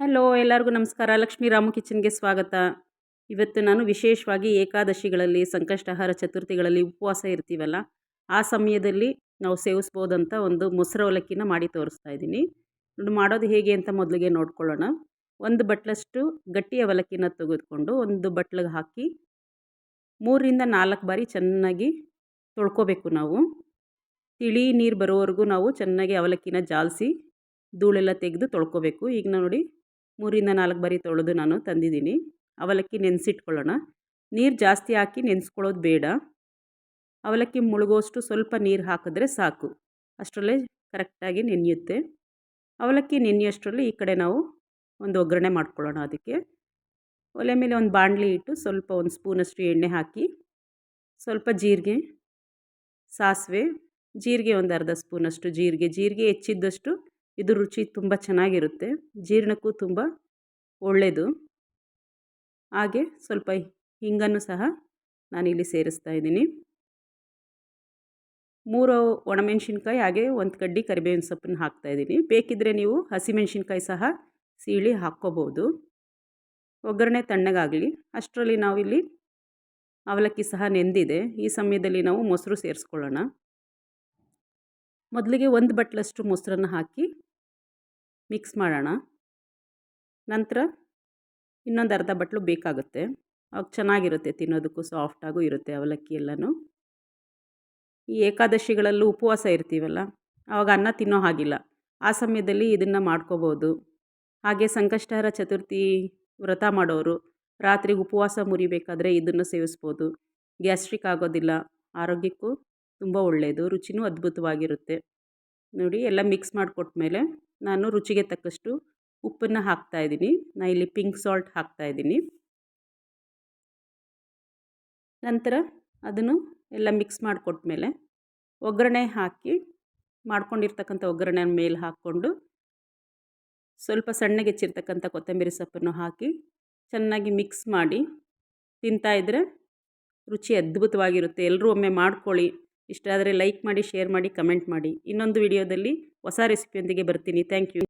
Hello, ಎಲ್ಲರಿಗೂ ನಮಸ್ಕಾರ. ಲಕ್ಷ್ಮೀ ರಾಮು ಕಿಚನ್ಗೆ ಸ್ವಾಗತ. ಇವತ್ತು ನಾನು ವಿಶೇಷವಾಗಿ ಏಕಾದಶಿಗಳಲ್ಲಿ, ಸಂಕಷ್ಟಹಾರ ಚತುರ್ಥಿಗಳಲ್ಲಿ ಉಪವಾಸ ಇರ್ತೀವಲ್ಲ, ಆ ಸಮಯದಲ್ಲಿ ನಾವು ಸೇವಿಸ್ಬೋದಂತ ಒಂದು ಮೊಸರು ಅವಲಕ್ಕಿನ ಮಾಡಿ ತೋರಿಸ್ತಾ ಇದ್ದೀನಿ. ನೋಡಿ, ಮಾಡೋದು ಹೇಗೆ ಅಂತ ಮೊದಲಿಗೆ ನೋಡ್ಕೊಳ್ಳೋಣ. ಒಂದು ಬಟ್ಲಷ್ಟು ಗಟ್ಟಿ ಅವಲಕ್ಕಿನ ತೆಗೆದುಕೊಂಡು ಒಂದು ಬಟ್ಲಿಗೆ ಹಾಕಿ ಮೂರರಿಂದ ನಾಲ್ಕು ಬಾರಿ ಚೆನ್ನಾಗಿ ತೊಳ್ಕೊಬೇಕು ನಾವು. ತಿಳಿ ನೀರು ಬರೋವರೆಗೂ ನಾವು ಚೆನ್ನಾಗಿ ಅವಲಕ್ಕಿನ ಜಾಲಿಸಿ, ಧೂಳೆಲ್ಲ ತೆಗೆದು ತೊಳ್ಕೊಬೇಕು. ಈಗ ನೋಡಿ ಮೂರಿಂದ ನಾಲ್ಕು ಬಾರಿ ತೊಳೆದು ನಾನು ತಂದಿದ್ದೀನಿ. ಅವಲಕ್ಕಿ ನೆನೆಸಿಟ್ಕೊಳ್ಳೋಣ. ನೀರು ಜಾಸ್ತಿ ಹಾಕಿ ನೆನೆಸ್ಕೊಳ್ಳೋದು ಬೇಡ. ಅವಲಕ್ಕಿ ಮುಳುಗೋಷ್ಟು ಸ್ವಲ್ಪ ನೀರು ಹಾಕಿದ್ರೆ ಸಾಕು. ಅಷ್ಟರಲ್ಲೇ ಕರೆಕ್ಟಾಗಿ ನೆನೆಯುತ್ತೆ. ಅವಲಕ್ಕಿ ನೆನೆಯೋಷ್ಟರಲ್ಲಿ ಈ ಕಡೆ ನಾವು ಒಂದು ಒಗ್ಗರಣೆ ಮಾಡ್ಕೊಳ್ಳೋಣ ಅದಕ್ಕೆ. ಒಲೆ ಮೇಲೆ ಒಂದು ಬಾಣಲಿ ಇಟ್ಟು ಸ್ವಲ್ಪ ಒಂದು ಸ್ಪೂನಷ್ಟು ಎಣ್ಣೆ ಹಾಕಿ, ಸ್ವಲ್ಪ ಜೀರಿಗೆ, ಸಾಸಿವೆ, ಜೀರಿಗೆ ಒಂದು ಅರ್ಧ ಸ್ಪೂನಷ್ಟು ಜೀರಿಗೆ. ಜೀರಿಗೆ ಹೆಚ್ಚಿದ್ದಷ್ಟು ಇದು ರುಚಿ ತುಂಬ ಚೆನ್ನಾಗಿರುತ್ತೆ. ಜೀರ್ಣಕ್ಕೂ ತುಂಬ ಒಳ್ಳೆಯದು ಹಾಗೆ ಸ್ವಲ್ಪ ಹಿಂಗನ್ನು ಸಹ ನಾನಿಲ್ಲಿ ಸೇರಿಸ್ತಾ ಇದ್ದೀನಿ. ಮೂರು ಒಣಮೆಣಸಿನ್ಕಾಯಿ ಹಾಗೆ ಒಂದು ಕಡ್ಡಿ ಕರಿಬೇವಿನ ಸೊಪ್ಪನ್ನು ಹಾಕ್ತಾಯಿದ್ದೀನಿ ಬೇಕಿದ್ದರೆ ನೀವು ಹಸಿಮೆಣಸಿನ್ಕಾಯಿ ಸಹ ಸೀಳಿ ಹಾಕ್ಕೋಬೋದು. ಒಗ್ಗರಣೆ ತಣ್ಣಗಾಗಲಿ. ಅಷ್ಟರಲ್ಲಿ ನಾವಿಲ್ಲಿ ಅವಲಕ್ಕಿ ಸಹ ನೆಂದಿದೆ. ಈ ಸಮಯದಲ್ಲಿ ನಾವು ಮೊಸರು ಸೇರಿಸ್ಕೊಳ್ಳೋಣ. ಮೊದಲಿಗೆ ಒಂದು ಬಟ್ಲಷ್ಟು ಮೊಸರನ್ನು ಹಾಕಿ ಮಿಕ್ಸ್ ಮಾಡೋಣ. ನಂತರ ಇನ್ನೊಂದು ಅರ್ಧ ಬಟ್ಲು ಬೇಕಾಗುತ್ತೆ. ಅವಾಗ ಚೆನ್ನಾಗಿರುತ್ತೆ, ತಿನ್ನೋದಕ್ಕೂ ಸಾಫ್ಟಾಗೂ ಇರುತ್ತೆ ಅವಲಕ್ಕಿ ಎಲ್ಲನೂ. ಈ ಏಕಾದಶಿಗಳಲ್ಲೂ ಉಪವಾಸ ಇರ್ತೀವಲ್ಲ ಆವಾಗ ಅನ್ನ ತಿನ್ನೋ ಹಾಗಿಲ್ಲ. ಆ ಸಮಯದಲ್ಲಿ ಇದನ್ನು ಮಾಡ್ಕೋಬೋದು. ಹಾಗೆ ಸಂಕಷ್ಟಹರ ಚತುರ್ಥಿ ವ್ರತ ಮಾಡೋರು, ರಾತ್ರಿ ಉಪವಾಸ ಮುರಿಬೇಕಾದ್ರೆ ಇದನ್ನು ಸೇವಿಸ್ಬೋದು. ಗ್ಯಾಸ್ಟ್ರಿಕ್ ಆಗೋದಿಲ್ಲ, ಆರೋಗ್ಯಕ್ಕೂ ತುಂಬ ಒಳ್ಳೆಯದು ರುಚಿನೂ ಅದ್ಭುತವಾಗಿರುತ್ತೆ. ನೋಡಿ, ಎಲ್ಲ ಮಿಕ್ಸ್ ಮಾಡಿಕೊಟ್ಮೇಲೆ ನಾನು ರುಚಿಗೆ ತಕ್ಕಷ್ಟು ಉಪ್ಪನ್ನು ಹಾಕ್ತಾಯಿದ್ದೀನಿ ನಾನು ಇಲ್ಲಿ ಪಿಂಕ್ ಸಾಲ್ಟ್ ಹಾಕ್ತಾಯಿದ್ದೀನಿ ನಂತರ ಅದನ್ನು ಎಲ್ಲ ಮಿಕ್ಸ್ ಮಾಡಿಕೊಟ್ಮೇಲೆ ಒಗ್ಗರಣೆ ಹಾಕಿ ಮಾಡ್ಕೊಂಡಿರ್ತಕ್ಕಂಥ ಒಗ್ಗರಣೆ ಮೇಲೆ ಹಾಕ್ಕೊಂಡು ಸ್ವಲ್ಪ ಸಣ್ಣಗೆ ಹೆಚ್ಚಿರ್ತಕ್ಕಂಥ ಕೊತ್ತಂಬರಿ ಸೊಪ್ಪನ್ನು ಹಾಕಿ ಚೆನ್ನಾಗಿ ಮಿಕ್ಸ್ ಮಾಡಿ ತಿಂತಾಯಿದ್ರೆ ರುಚಿ ಅದ್ಭುತವಾಗಿರುತ್ತೆ. ಎಲ್ಲರೂ ಒಮ್ಮೆ ಮಾಡ್ಕೊಳ್ಳಿ. ಇಷ್ಟ ಆದರೆ ಲೈಕ್ ಮಾಡಿ ಶೇರ್ ಮಾಡಿ ಕಮೆಂಟ್ ಮಾಡಿ. ಇನ್ನೊಂದು ವಿಡಿಯೋದಲ್ಲಿ ಹೊಸ ರೆಸಿಪಿಯೊಂದಿಗೆ ಬರ್ತೀನಿ. Thank you